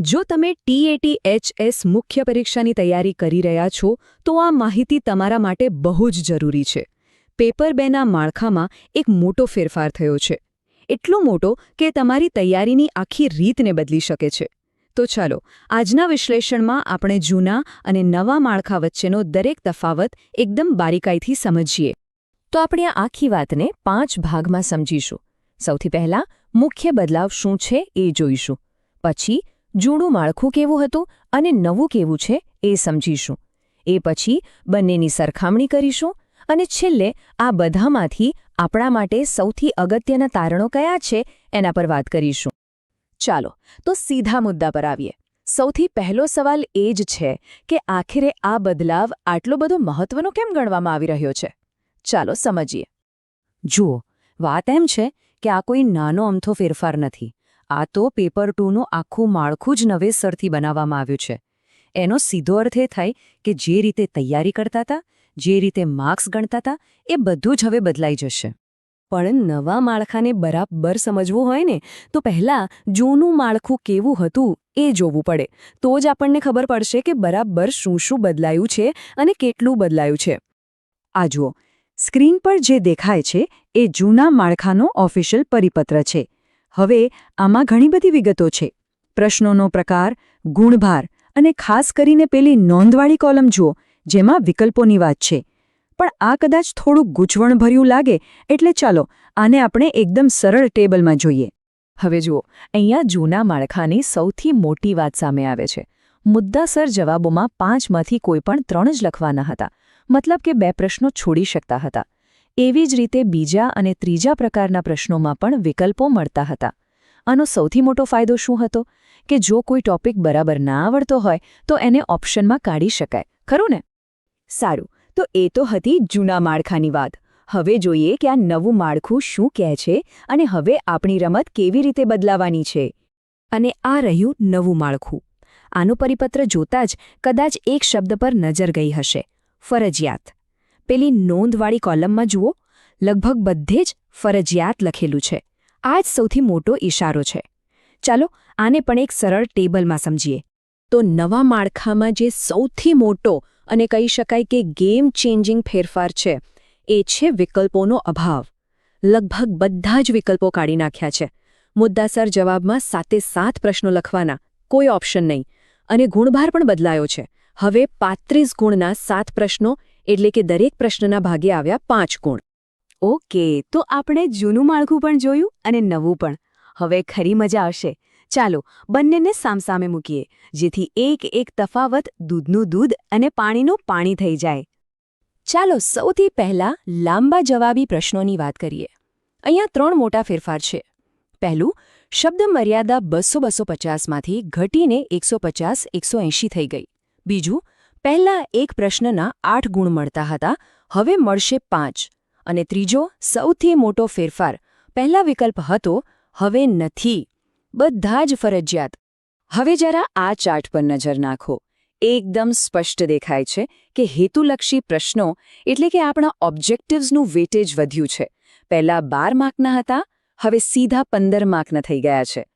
જો તમે ટીએટીએચએસ મુખ્ય પરીક્ષાની તૈયારી કરી રહ્યા છો, તો આ માહિતી તમારા માટે બહુ જ જરૂરી છે. પેપર બેના માળખામાં એક મોટો ફેરફાર થયો છે. એટલો મોટો કે તમારી તૈયારીની આખી રીતને બદલી શકે છે. તો ચાલો, આજના વિશ્લેષણમાં આપણે જૂના અને નવા માળખા વચ્ચેનો દરેક તફાવત એકદમ બારીકાઈથી સમજીએ. તો આપણે આ આખી વાતને પાંચ ભાગમાં સમજીશું. સૌથી પહેલા મુખ્ય બદલાવ શું છે એ જોઈશું. પછી જૂનું માળખું કેવું હતું અને નવું કેવું છે એ સમજીશું. એ પછી બંનેની સરખામણી કરીશું અને છેલ્લે આ બધામાંથી આપણા માટે સૌથી અગત્યના તારણો કયા છે એના પર વાત કરીશું. ચાલો, તો સીધા મુદ્દા પર આવીએ. સૌથી પહેલો સવાલ એ જ છે કે આખરે આ બદલાવ આટલો બધો મહત્વનો કેમ ગણવામાં આવી રહ્યો છે? ચાલો સમજીએ. જુઓ, વાત એમ છે કે આ કોઈ નાનો અમથો ફેરફાર નથી. આ તો પેપર ટુનું આખું માળખું જ નવેસરથી બનાવવામાં આવ્યું છે. એનો સીધો અર્થ એ થાય કે જે રીતે તૈયારી કરતા હતા, જે રીતે માર્ક્સ ગણતા હતા, એ બધું જ હવે બદલાઈ જશે. પણ નવા માળખાને બરાબર સમજવું હોય ને, તો પહેલાં જૂનું માળખું કેવું હતું એ જોવું પડે. તો જ આપણને ખબર પડશે કે બરાબર શું શું બદલાયું છે અને કેટલું બદલાયું છે. આ જુઓ, સ્ક્રીન પર જે દેખાય છે એ જૂના માળખાનો ઓફિશિયલ પરિપત્ર છે. હવે આમાં ઘણી બધી વિગતો છે. પ્રશ્નોનો પ્રકાર, ગુણભાર અને ખાસ કરીને પેલી નોંધવાળી કોલમ જુઓ, જેમાં વિકલ્પોની વાત છે. પણ આ કદાચ થોડું ગૂંચવણભર્યું લાગે, એટલે ચાલો આને આપણે એકદમ સરળ ટેબલમાં જોઈએ. હવે જુઓ, અહીંયા જૂના માળખાની સૌથી મોટી વાત સામે આવે છે. મુદ્દાસર જવાબોમાં પાંચમાંથી કોઈ પણ ત્રણ જ લખવાના હતા. મતલબ કે બે પ્રશ્નો છોડી શકતા હતા. એવી જ રીતે બીજા અને ત્રીજા પ્રકારના પ્રશ્નોમાં પણ વિકલ્પો મળતા હતા. આનો સૌથી મોટો ફાયદો શું હતો? કે જો કોઈ ટોપિક બરાબર ના આવડતો હોય, તો એને ઓપ્શનમાં કાઢી શકાય. ખરું ને? સારું. તો એ તો હતી જૂના માળખાની વાત. હવે જોઈએ કે આ નવું માળખું શું કહે છે અને હવે આપણી રમત કેવી રીતે બદલાવાની છે. અને આ રહ્યું નવું માળખું. આનું પરિપત્ર જોતા જ કદાચ એક શબ્દ પર નજર ગઈ હશે. ફરજિયાત. પેલી નોંધવાળી કોલમમાં જુઓ, લગભગ બધે જ ફરજિયાત લખેલું છે. આ જ સૌથી મોટો ઇશારો છે. ચાલો આને પણ એક સરળ ટેબલમાં સમજીએ. તો નવા માળખામાં જે સૌથી મોટો અને કહી શકાય કે ગેમ ચેન્જિંગ ફેરફાર છે, એ છે વિકલ્પોનો અભાવ. લગભગ બધા જ વિકલ્પો કાઢી નાખ્યા છે. મુદ્દાસર જવાબમાં સાતે સાત પ્રશ્નો લખવાના, કોઈ ઓપ્શન નહીં. અને ગુણભાર પણ બદલાયો છે. હવે પાંત્રીસ ગુણના સાત પ્રશ્નો એટલે કે દરેક પ્રશ્નના ભાગે આવ્યા પાંચ ગુણ. ઓકે, તો આપણે જૂનું માળખું પણ જોયું અને નવું પણ. હવે ખરી મજા આવશે. ચાલો, બંનેને સામસામે મૂકીએ, જેથી એક એક તફાવત દૂધનું દૂધ અને પાણીનું પાણી થઈ જાય. ચાલો, સૌથી પહેલા લાંબા જવાબી પ્રશ્નોની વાત કરીએ. અહીંયા ત્રણ મોટા ફેરફાર છે. પહેલું, શબ્દ મર્યાદા બસો બસો પચાસમાંથી ઘટીને એકસો પચાસ, એકસો એંશી થઈ ગઈ. બીજું પહેલા એક પ્રશ્નના આઠ ગુણ મળતા હતા, હવે મળશે પાંચ. અને ત્રીજો, સૌથી મોટો ફેરફાર. પહેલા વિકલ્પ હતો, હવે નથી. બધા જ ફરજિયાત. હવે જરા આ ચાર્ટ પર નજર નાખો. એકદમ સ્પષ્ટ દેખાય છે કે હેતુલક્ષી પ્રશ્નો, એટલે કે આપણા ઓબ્જેક્ટિવ્સનું વેટેજ વધ્યું છે. પહેલા બાર માર્કના હતા, હવે સીધા પંદર માર્કના થઈ ગયા છે.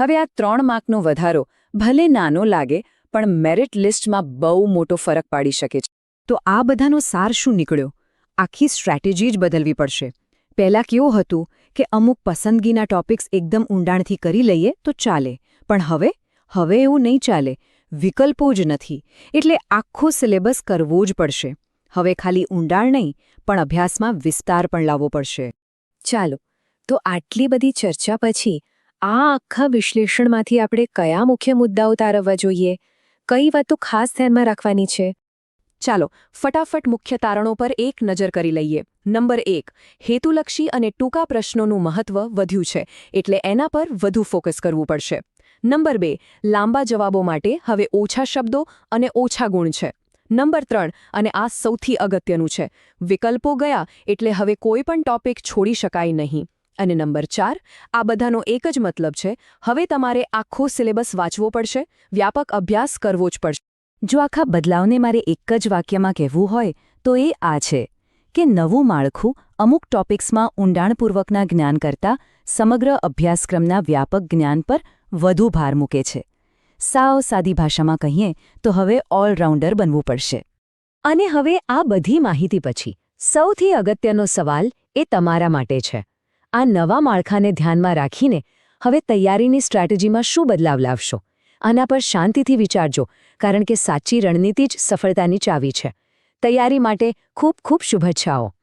હવે આ ત્રણ માર્કનો વધારો ભલે નાનો લાગે પણ મેરિટ લિસ્ટમાં બહુ મોટો ફરક પાડી શકે છે. તો આ બધાનો સાર શું નીકળ્યો? આખી સ્ટ્રેટેજી જ બદલવી પડશે. પહેલાં કેવું હતું કે અમુક પસંદગીના ટોપિક્સ એકદમ ઊંડાણથી કરી લઈએ તો ચાલે. પણ હવે? હવે એવું નહીં ચાલે. વિકલ્પો જ નથી. એટલે આખો સિલેબસ કરવો જ પડશે. હવે ખાલી ઊંડાણ નહીં, પણ અભ્યાસમાં વિસ્તાર પણ લાવવો પડશે. ચાલો, તો આટલી બધી ચર્ચા પછી આ આખા વિશ્લેષણમાંથી આપણે કયા મુખ્ય મુદ્દાઓ તારવવા જોઈએ? કઈ વાતો ખાસ ધ્યાનમાં રાખવાની છે? ચાલો, ફટાફટ મુખ્ય તારણો પર એક નજર કરી લઈએ. નંબર એક, હેતુલક્ષી અને ટૂંકા પ્રશ્નોનું મહત્વ વધ્યું છે, એટલે એના પર વધુ ફોકસ કરવું પડશે. નંબર બે, લાંબા જવાબો માટે હવે ઓછા શબ્દો અને ઓછા ગુણ છે. નંબર ત્રણ, અને આ સૌથી અગત્યનું છે, વિકલ્પો ગયા, એટલે હવે કોઈ પણ ટોપિક છોડી શકાય નહીં. અને નંબર ચાર, આ બધાનો એક જ મતલબ છે, હવે તમારે આખો સિલેબસ વાંચવો પડશે, વ્યાપક અભ્યાસ કરવો જ પડશે. જો આખા બદલાવને મારે એક જ વાક્યમાં કહેવું હોય, તો એ આ છે, કે નવું માળખું અમુક ટોપિક્સમાં ઊંડાણપૂર્વકના જ્ઞાન કરતાં સમગ્ર અભ્યાસક્રમના વ્યાપક જ્ઞાન પર વધુ ભાર મૂકે છે. સાવ સાદી ભાષામાં કહીએ, તો હવે ઓલરાઉન્ડર બનવું પડશે. અને હવે આ બધી માહિતી પછી, સૌથી અગત્યનો સવાલ એ તમારા માટે છે. આ નવા માળખાને ધ્યાનમાં રાખીને હવે તૈયારીની સ્ટ્રેટેજીમાં શું બદલાવ લાવશો? આના પર શાંતિથી વિચારજો, કારણ કે સાચી રણનીતિ જ સફળતાની ચાવી છે. તૈયારી માટે ખૂબ ખૂબ શુભેચ્છાઓ.